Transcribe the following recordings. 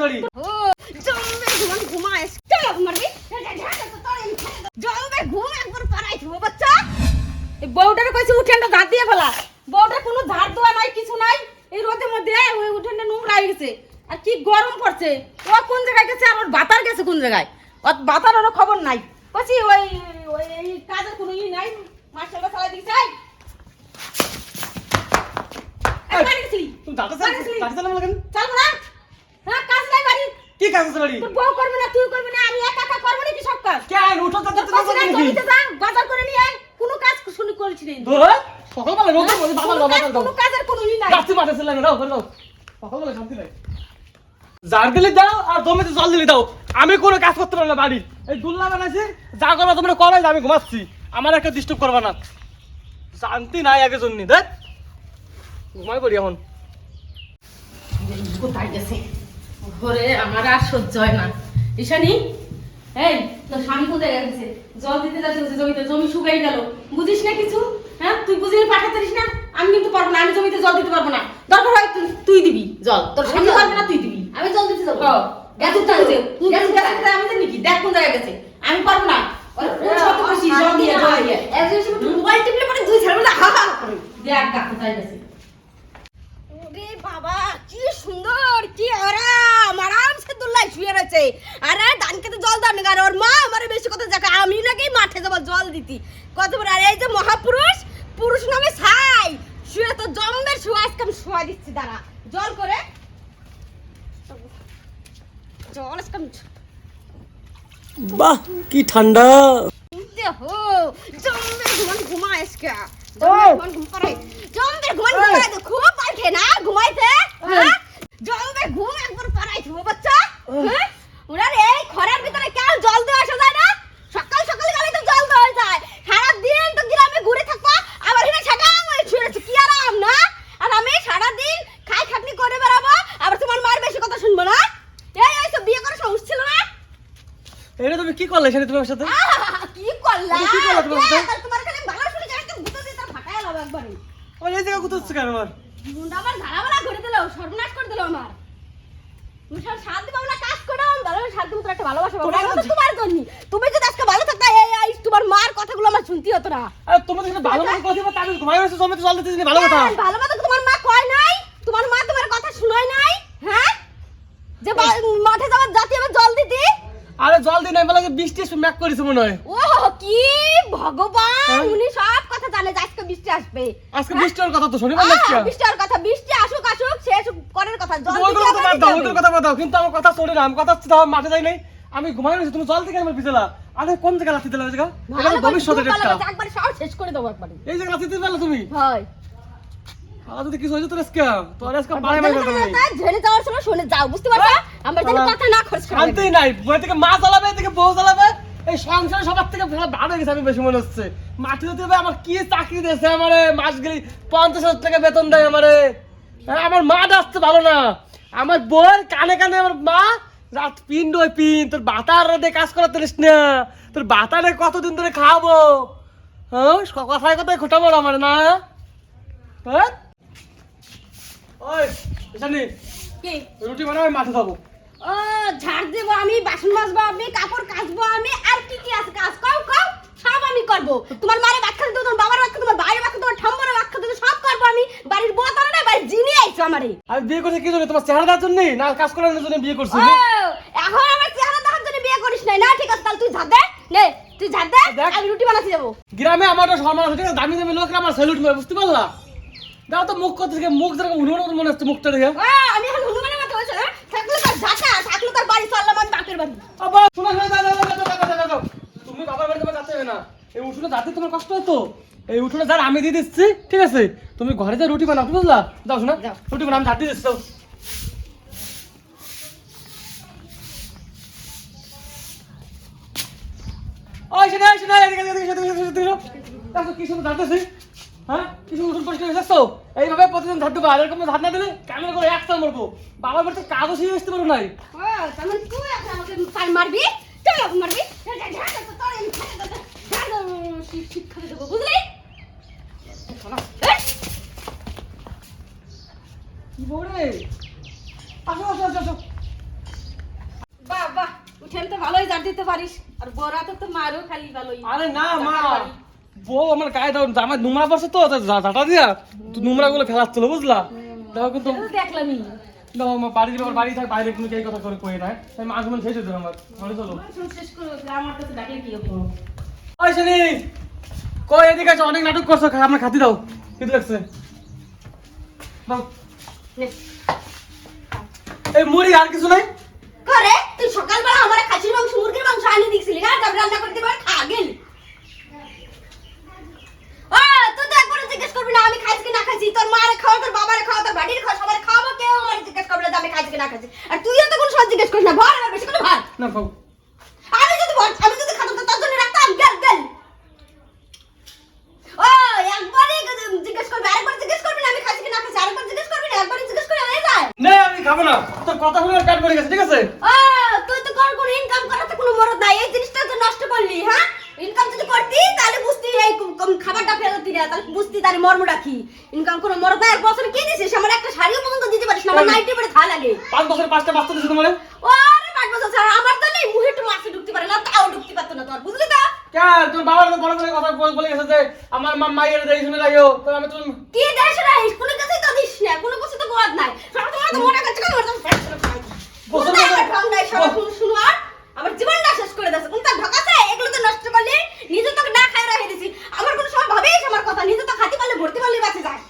বাড়ি চলো বউটারে কইছে উঠেনটা ঝাড় দিয়ে ফেলা। বউটা কোনো ঝাড় দেওয়া নাই কিছু নাই। এই রোদের মধ্যে ওই উঠেনটা নোংরা হয়ে গেছে। আর কি গরম পড়ছে। ও কোন জায়গায় গেছে? আর ওর বাতার গেছে কোন জায়গায়? ওর খবর নাই। বলছি ওই ওই কাজের কোনো ই নাই। মাস্টারটা চালাই দিয়েছে দাঁড়া চালবো না হ্যাঁ কাজ নাই বাড়ি কি কাজ আছে বাড়ি তোর বউ করবে না তুই করবি না আমি একা একা করব নাকি সব কাজ? উঠো তো তো বলছি না, বাজার করে নিয়ে আয়। কোনো কাজ শুনি করেছি না। ধর সকালবেলা রোদ বলে বাবা বাবা কোনো কাজের কোনো ই নাই। গাছি মাঠে ছিল না দাও করে সকালবেলা শান্তি নাই। জার দিলে দাও আর জমিতে জল দিলে দাও। আমি কোনো কাজ করতে পারব না বাড়ি এই দুল্লা বানাইছি যা করবা তোমরা করাই আমি ঘুমাচ্ছি। আমার একটা ডিস্টার্ব করবা না। শান্তি নাই আগে জন্য দেখ। ঘুমাই পড়ি এখন। ঘরে আমার আর সহ্য হয় না। ঈশানী, এই, তোর স্বামী কোথায় গেছে? জল দিতে যাচ্ছে জমিতে, জমি শুকাই গেল। বুঝিস না কিছু? হ্যাঁ, তুই বুঝিয়ে পাঠাতে না? আমি কিন্তু পারব না, আমি জমিতে জল দিতে পারব না। দরকার হয় তুই- দিবি জল। তোর স্বামী পারবে না, তুই দিবি। আমি জল দিতে যাব হ্যাঁ, আমি কি? দেখ কোন জায়গায় গেছে। আমি পারব না। ওর কোন শত খুশি, জল দিয়ে, জল দিয়ে। একজন এসে মোবাইল টিপলে পরে দুই ছেলে হা হা করে দেখ কোথায় গেছে। ওরে বাবা কি সুন্দর কি আরাম আরামসে রয়েছে আরে ধান খেতে জল দাও না ওর মা আমারে বেশি কথা দেখা আমি নাকি মাঠে যাব জল দিতি। কত বড় আর এই যে মহাপুরুষ পুরুষ নামে ছাই শুয়ে তো জম্বের শুয়ে আজকে আমি শুয়া দিচ্ছি দাঁড়া। জল করে। জল আজকে বাহ কি ঠান্ডা। দেখো ঘুমান আজকে। ঘুমান ঘুম ঘুমান তো খুব পারখে না ঘুমাইতে হ্যাঁ? জম্বের ঘুম একবার পাড়াই দিব বাচ্চা। হ্যাঁ ওনার এই খরার ভিতরে কেন জল দেওয়া আসা যায় না সকাল সকাল গেলে তো জল দেওয়া যায় সারা দিন তো গ্রামে ঘুরে থাকবা আবার এখানে সাকাম হয়ে শুয়ে রয়েছে কি আরাম না আর আমি সারা দিন খাই খাটনি করে বেড়াবো আবার তোমার মার বেশি কথা শুনব না এই এই তো বিয়ে করার সমস্যা ছিল না এটা তুমি কি করলে এখানে তোমার সাথে? কি করলা? কি করলা তোমার সাথে? তোমার খালি ভালো শুনে যাই তো গুতো দিয়ে তার ফাটায় লাভ একবারে। ওই এই জায়গা হচ্ছে কেন আমার মুন্ডা আমার ঝাড়াবাড়া করে দিল সর্বনাশ করে দিল আমার। তুমি সব না কাজ করো আমি ভালো একটা ভালোবাসা পাবো তোমার তো তোমার জন্য। তুমি যদি আজকে ভালো থাকতা এই তোমার মার কথাগুলো আমার শুনতে হতো না। আর তোমাদের সাথে ভালো কথা কথা ঘুমাই রয়েছে জল দিতে দিনি, ভালো কথা। হ্যাঁ, ভালো তোমার মা কয় নাই তোমার মা তোমার কথা শুনায় নাই হ্যাঁ যে বা- মাঠে যাওয়ার জাতি আবার জল দিতি আরে জল দিই নাই বলে বৃষ্টি ম্যাক করেছে মনে হয়। ও কি? ভগবান হ্যাঁ? উনি সব কথা জানে যে আজকে বৃষ্টি আসবে। আজকে বৃষ্টি হওয়ার কথা তো শনিবার লাগছে আহ, বৃষ্টি কথা বৃষ্টি আসুক আসুক আসুক করার কথা জল দিতে কথা দাও ওদের কথা দাও কিন্তু আমার কথা শোনে না আমি কথা তাও মাঠে যাই নাই আমি ঘুমাই রয়েছি তুমি জল থেকে আমার পিছলা। আরে কোন জায়গা লাথি দিলা জায়গা? একটা। করে, সব শেষ করে দেবো একবারে। এই জায়গা দিতে পারলে তুমি? হয়। আর যদি কিছু হয়েছে তোর তোর বাড়ি ঝেড়ে যাওয়ার সময় শুনে যাও বুঝতে পারছ? আমার যেন শালা। কথা না খরচ করে। শান্তি নাই বই থেকে মা চালাবে এদিকে বউ চালাবে এই সংসার সবার থেকে ভালো গেছে আমি বেশি মনে হচ্ছে। মাটি দিতে হবে আমার কি চাকরি দিয়েছে আমারে? মাস গেলে পঞ্চাশ হাজার টাকা বেতন দেয় আমারে। হ্যাঁ, আমার মা আসতে ভালো না। আমার বউয়ের কানে কানে আমার মা রাত পিন ওই পিন তোর বাতার রে কাজ করাতে পারিস না। তোর বাতারে কতদিন ধরে খাওয়াবো? হ্যাঁ কথায় কথায় খোটাবো আমার না। হ্যাঁ? ওই জানি কি? রুটি বানাবো আমি মাঠে যাব ও ঝাড় দেবো আমি বাসন মাজবো আমি কাপড় কাচবো আমি আর কি কি আছে কাজ? কও কও সব আমি করব। তোমার মারে তোমার বাবার তোমার ভাইয়ের তোমার ঠাম্মার বাচ্চা দিতে সব করব আমি। বাড়ির বউ তারা না বাড়ির জিনি আইছো আমারে। আমি বিয়ে করছি কি জন্য? তোমার চেহারা জন্য? না কাজ করার জন্য বিয়ে করছি। এখন আমার চেহারা দেখার জন্য বিয়ে করিস নাই। না ঠিক আছে তাহলে তুই ঝাড় দে নে তুই ঝাড় দে। আমি রুটি বানাতে যাব। গ্রামে আমার সম্মান আছে দামি দামি লোকরা আমার স্যালুট মারে বুঝতে পারলা? দাও তো মুখ থেকে মুখ যেরকম উন্নয়ন মনে হচ্ছে মুখটা দেখে আমি এখন হনুমানের মতো হয়েছে না থাকলে তার ঝাঁটা থাকলে তার বাড়ি চললাম আমি বাপের বাড়ি আবার শোনো শোনো দাও দাও দাও দাও দাও দাও দাও তুমি বাবার বাড়িতে না এই উঠোনে যাতে তোমার কষ্ট হতো এই উঠোনে যার আমি দিয়ে দিচ্ছি ঠিক আছে তুমি ঘরে যা রুটি বানাও বুঝলা যাও শোনা রুটি বানাও আমি ঝাড় দিয়ে দিচ্ছি ওই শোনা শোনা এদিকে এদিকে এদিকে এদিকে এদিকে এদিকে দেখো কি সুন্দর ঝাড়তেছি হ্যাঁ? কি সুন্দর পরিষ্কার হয়ে যাচ্ছ এইভাবে প্রতিদিন ঝাড় দেবো আর এরকম ঝাড় না দিলে কেমন করে একসাথে মরবো? বাবার বাড়িতে কাগজ হিসেবে আসতে পারো নাই। ও তার মানে তুই আমাকে মারবি? তুই মারবি। ঝাড় দে, ঝাড় দে, তো তোর আমি ঝাড় দে, ঝাড় দে, শি- শিক্ষা দেবো বুঝলি? কি বউ রে? আসো আসো আসো আসো। উঠেন তো ভালোই জার দিতে পারিস। আর বড়া তো তো মারও খালি ভালোই। আরে না মা বউ আমার গায়ে নোংরা পড়ছে তো ঝাঁটা দিয়া নোংরা গুলো ফেলাচ্ছিল বুঝলা? দেখো কিন্তু এটা তো দেখলামই। আমার বাড়ির আমার বাড়ি থাকে বাইরে কিন্তু কথা করে কই না তাই মা আগুন শেষ হয়ে আমার। মনে চলো। কাছে ডাকলে কি ওই শনি কই এদিকে আছে? অনেক নাটক করছ আমার খাতি দাও কিন্তু লাগছে এই মুড়ি আর কিছু নাই? করে তুই সকালবেলা আমার খাসির মাংস মুরগির মাংস আনি দিছিলি হ্যাঁ? তারপর রান্না করতে পারে খা গেলি ও তুই তো একবার জিজ্ঞেস করবি না আমি খাইছি না খাইছি? তোর মারে খাওয়া তোর বাবারে খাওয়া তোর বাড়ির খাওয়া সবার খাওয়াবো কেউ? আমার জিজ্ঞেস করবে না আমি খাইছি না খাইছি। আর তুইও তো কোনো সময় জিজ্ঞেস করিস না ভর আমার বেশি করে ভর। না খাও আমি যদি ভর আমি যদি খাতাম তো তোর জন্য রাখতাম গেল গেল। ও একবারই জিজ্ঞেস করবি আরেকবার জিজ্ঞেস করবি না আমি খাইছি না খাইছি আরেকবার জিজ্ঞেস করবি না একবারই জিজ্ঞেস করে হয়ে যায়। না আমি খাব না। তোর কথা শুনে পেট ভরে গেছে ঠিক আছে? ও তুই তো কর করে ইনকাম করাতে কোনো মরদ নাই এই জিনিসটা তো নষ্ট করলি হ্যাঁ ইনকাম যদি করতি তাহলে বুঝতি এই কম- কম খাবারটা ফেলতি না তাহলে বুঝতি তার মর্মটা কি? ইনকাম কোনো মরদ এক বছর কি দিছিস আমার একটা শাড়িও পর্যন্ত দিতে পারিস না আমার নাইটি পরে থা লাগে। পাঁচ বছর পাঁচটা বাচ্চা দিচ্ছে তোমার? ওরে পাঁচ বছর ছাড়া আমার তো নেই মুহে একটু মাছে ঢুকতে পারে না তাও ঢুকতে পারতো না তোর বুঝলি তো? কেন? তোমার বাবার তো বড় বড় কথা বলে গেছে যে আমার মা মাইয়ের দেই শুনে লাগিও তো আমি তুমি কি দেশ নাই কোনো কিছুই তো দিস না কোনো কিছু তো গোয়াদ নাই। তোমার তো মনে করছে কেন বছর বছর- ঢং নাই সব শুনো শুনো আর আমার জীবনটা শেষ করে দিয়েছে কোনটা ঢকাছে এগুলো তো নষ্ট করলি নিজে তো না খাই রেখে দিছি আমার কোনো সময় ভাবেই আমার কথা নিজে তো খাতে পারলে ভর্তি পারলে বাঁচে যায়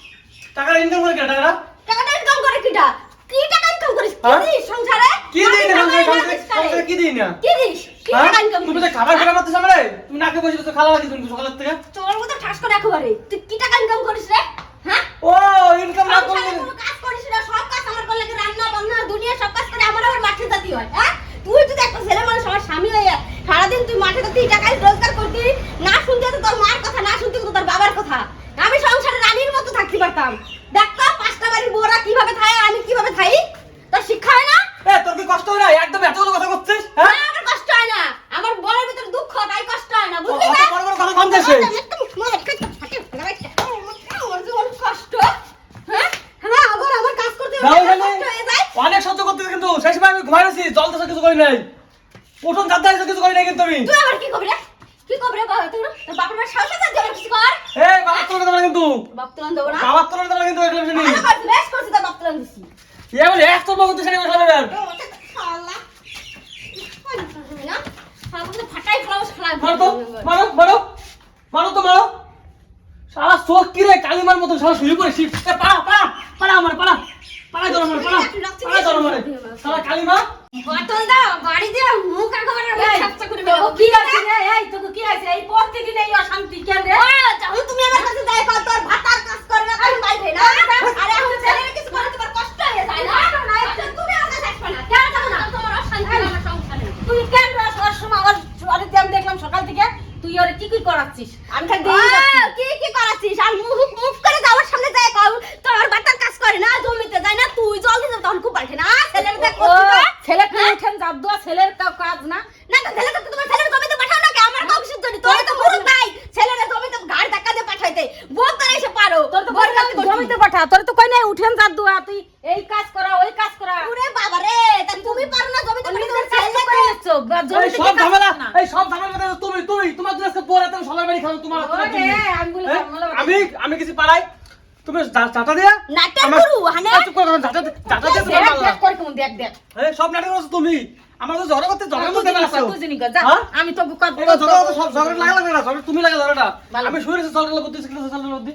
টাকার ইনকাম করে কেন টাকাটা টাকাটা ইনকাম করে কিটা? কি টাকা ইনকাম করিস? কি হ্যাঁ? দিস সংসারে? কি দিই না সংসারে? সংসারে- ইনকাম করি। সংসারে কি দিই না? কি দিস? কি হ্যাঁ? টাকা ইনকাম তুমি তো খাবার খেলা মারতেছ আমারে তুমি নাকে বসে তো খালা লাগি তুমি সকালের থেকে? তোর মতো ঠাস করে একেবারে তুই কি টাকা ইনকাম করিস রে? হ্যাঁ? ও ইনকাম না করলে কোনো কাজ করিস না। সব কাজ আমার করলে রান্না বান্না দুনিয়া সব কাজ করে আমার আবার মাঠে হয় হ্যাঁ? তুই যদি একটা ছেলে মানুষ আমার স্বামী সারাদিন তুই মাঠে টাকায় রোজগার করতি না শুনতে হতো তোর মার কথা না শুনতে হতো তোর বাবার কথা। আমি সংসারে রানীর মতো থাকতে পারতাম দেখতো পাঁচটা বাড়ির বোরা কীভাবে খায় আর আমি কীভাবে খাই তোর শিক্ষা হয় না এ তোর কি কষ্ট হয় না একদম এতগুলো কথা করছিস হ্যাঁ না, আমার কষ্ট হয় না আমার বলার ভিতরে দুঃখ তাই কষ্ট হয় না বুঝলি অত না বড় বড় কথা কম দেশে কষ্ট হ্যাঁ হ্যাঁ আবার আমার কাজ করতে যাও কষ্ট এখানে। হয়ে অনেক সহ্য করতেছি কিন্তু সেই সময় আমি ঘুমাই আছি জল দেশে কিছু করি নাই। উঠোন চার দেশে কিছু করি নাই কিন্তু আমি। তুই আবার কি করবি রে? কি করবি রে বাবা তোর? তোর বাপের কিছু কর তোলা দেবে না কিন্তু। বাপ তুলান দেবো না। দেবে কিন্তু এটা বেশি নেই। ভালো বেশ করছি তোর বাপ তুলান দিছি। এ বলে এক তোর সেটা নেবেন শালা না শালা তো ফাটাই ফ্লাউস খেলা মারো তো মারো মারো মারো তো মারো সারা চোখ কি মতো সারা শুয়ে পড়ে শিব এ পাড়া পাড়া পাড়া আমার পাড়া পাড়া ধরো আমার পাড়া পাড়া ধরো আমার। সারা কালিমা। বোতল দাও গাড়ি দাও মুখ একেবারে ছাপছা করে কি আছে? এই তোকে কি আছে? এই পথ থেকে নেই অশান্তি কেন রে ও, যখন তুমি আমার কাছে যাই কর তোর ভাতার কাজ করে না তুমি বাইরে না আরে এখন ছেলের কিছু করে তোমার কষ্ট হয়ে যায় না এখন তুমি আমার কাছে আসবে না কেন যাব না তোমার অশান্তি আমার সংসারে তুই কেন রে সবার সময় আমার বাড়িতে আমি দেখলাম সকাল থেকে তুই ওরে কি কি করাচ্ছিস? আমি খালি কি কি করাচ্ছিস? আর মুখ মুখ করে যাওয়ার সামনে যায় কও তোর ভাতার কাজ করে না জমিতে যায় না তুই জল দিতে তখন খুব বাড়ছে না? ছেলের দেখ করছিস ছেলে তুই উঠেন জাপ দেওয়া ছেলের কা- কাজ না। না তো ছেলে তো তোমার ছেলের জমিতে পাঠাও না কে আমার কাউ কিছু জানি তোর তো মুরুদ নাই। ছেলের জমিতে ঘাড় ধাক্কা দিয়ে পাঠাইতে। বোধ করে এসে পারো। তোর তো জমিতে পাঠা তোর তো কই নাই উঠেন জাপ দেওয়া তুই এই কাজ করা ওই কাজ করা। ওরে বাবা রে তুমি পারো না জমিতে অন্য পাঠাতে কাজ তো ছেলে করে নিচ্ছ, জমিতে সব ঝামেলা এই সব ঝামেলা মধ্যে তুমি তুমি তোমার জন্য আজকে পরে তুমি সবার বাড়ি খাও তোমার তোমার ওরে, জন্য। আমি বলি? ঝামেলা বাড়ি। আমি আমি কিছু পারাই তুমি যা- দিয়া নাটক করু, হানে? চুপ করো, চাটা চাটা দিয়া তুমি দেখ করে কেমন দেখ দেখ। এই সব নাটক করছ তুমি। আমার তো ঝগড়া করতে ঝগড়ার মধ্যে তুই আসছো জিনিস কর, তুই জিনিস কর, যা? আমি তোকে কর- এবার ঝগড়া সব ঝগড়া লাগা লাগবে না ঝগড়া তুমি লাগা ঝগড়াটা। আমি শুয়ে রয়েছি জলটা বুদ্ধি শিখলে জলটা বুদ্ধি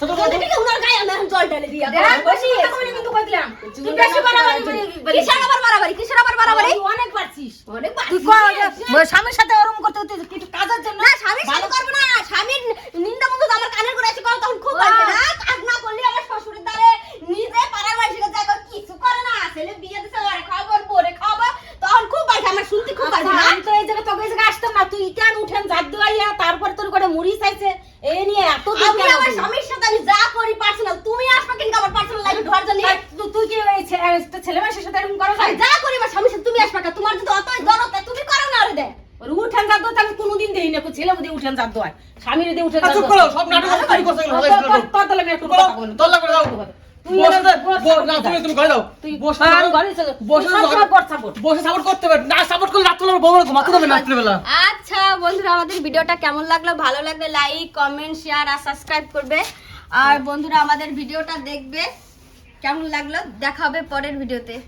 ছোট তোর দিকে উনার গায়ে আমি এখন জল ঢেলে দিয়া দেখ, বেশি কথা বলি কিন্তু কই দিলাম। তুই বেশি বাড়াবাড়ি বাড়ি- কিসের আবার বাড়াবাড়ি কিসের আবার বাড়াবাড়ি তুই অনেক পারছিস অনেক তুই বাড়াবাড়ি। কর, ওই স্বামীর সাথে ওরম করতে হতে কিছু কাজের জন্য না স্বামীর সাথে করব না স্বামীর নিন্দা মন্দ আমার কানের করে এসে কও তখন খুব বাহ। বাজে না কাজ না করলে আমার শ্বশুরের দ্বারে নিজে পাড়ার বাড়ির কাছে যায় কিছু করে না ছেলে বিয়ে দিছে ওরে খাব পরে খাব তখন খুব বাজে আমার শুনতে খুব বাজে আচ্ছা, না আমি তো এই জায়গায় তোকে এই জায়গায় আসতাম না তুই কেন উঠেন জাত দেওয়াইয়া তারপর তোর করে মুড়ি চাইছে এই নিয়ে এত দূর আমি আমার স্বামীর সাথে আমি যা করি পার্সোনাল তুমি আসবে কিন্তু আমার পার্সোনাল লাইফে ঢোয়ার জন্য তুই কি ওই ছেলে মেয়ের সাথে এরকম করো যা করি আমার স্বামীর সাথে তুমি আসবে কেন? তোমার যদি অতই দরদ তুমি করো না আরে দে ওর উঠান জাত দেওয়া তো আমি কোনোদিন দেই না ছেলে মধ্যে উঠেন জাত দেওয়ায় স্বামীর দিয়ে উঠেন আচ্ছা, জাত চুপ করো, সব নাটক করে করছ তোর- নাটক। তোর- তাহলে আচ্ছা বন্ধুরা আমাদের ভিডিওটা কেমন লাগল? ভালো লাগলে লাইক কমেন্ট শেয়ার আর সাবস্ক্রাইব করবে। আর বন্ধুরা আমাদের ভিডিওটা দেখবে। কেমন লাগল? দেখা হবে পরের ভিডিওতে।